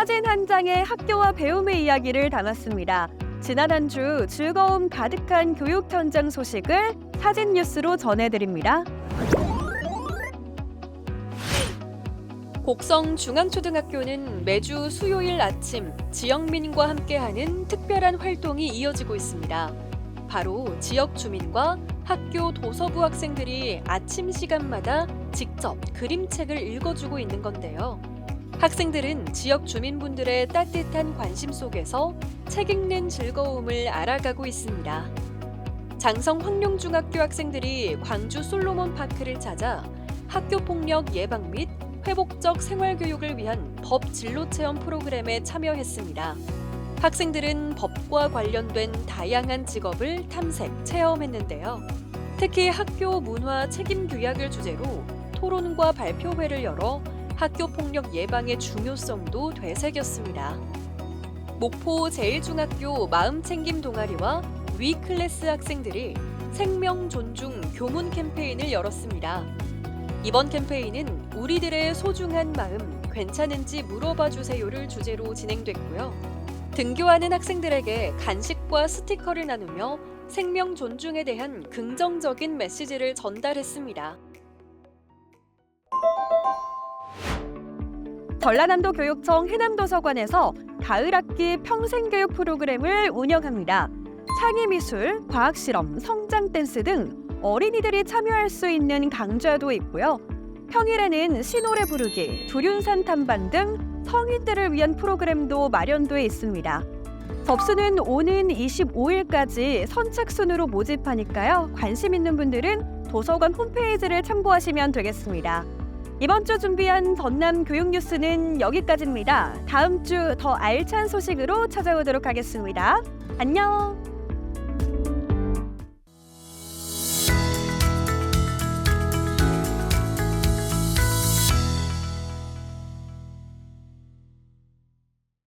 사진 한 장에 학교와 배움의 이야기를 담았습니다. 지난 한 주 즐거움 가득한 교육 현장 소식을 사진 뉴스로 전해드립니다. 곡성 중앙초등학교는 매주 수요일 아침 지역민과 함께하는 특별한 활동이 이어지고 있습니다. 바로 지역 주민과 학교 도서부 학생들이 아침 시간마다 직접 그림책을 읽어주고 있는 건데요. 학생들은 지역 주민분들의 따뜻한 관심 속에서 책 읽는 즐거움을 알아가고 있습니다. 장성 황룡중학교 학생들이 광주 솔로몬 파크를 찾아 학교 폭력 예방 및 회복적 생활 교육을 위한 법 진로 체험 프로그램에 참여했습니다. 학생들은 법과 관련된 다양한 직업을 탐색, 체험했는데요. 특히 학교 문화 책임 규약을 주제로 토론과 발표회를 열어 학교 폭력 예방의 중요성도 되새겼습니다. 목포 제1중학교 마음챙김 동아리와 위 클래스 학생들이 생명 존중 교문 캠페인을 열었습니다. 이번 캠페인은 우리들의 소중한 마음 괜찮은지 물어봐 주세요를 주제로 진행됐고요. 등교하는 학생들에게 간식과 스티커를 나누며 생명 존중에 대한 긍정적인 메시지를 전달했습니다. 전라남도 교육청 해남도서관에서 가을 학기 평생교육 프로그램을 운영합니다. 창의미술, 과학실험, 성장댄스 등 어린이들이 참여할 수 있는 강좌도 있고요. 평일에는 신노래 부르기, 두륜산 탐방 등 성인들을 위한 프로그램도 마련돼 있습니다. 접수는 오는 25일까지 선착순으로 모집하니까요. 관심 있는 분들은 도서관 홈페이지를 참고하시면 되겠습니다. 이번 주 준비한 전남 교육 뉴스는 여기까지입니다. 다음 주 더 알찬 소식으로 찾아오도록 하겠습니다. 안녕!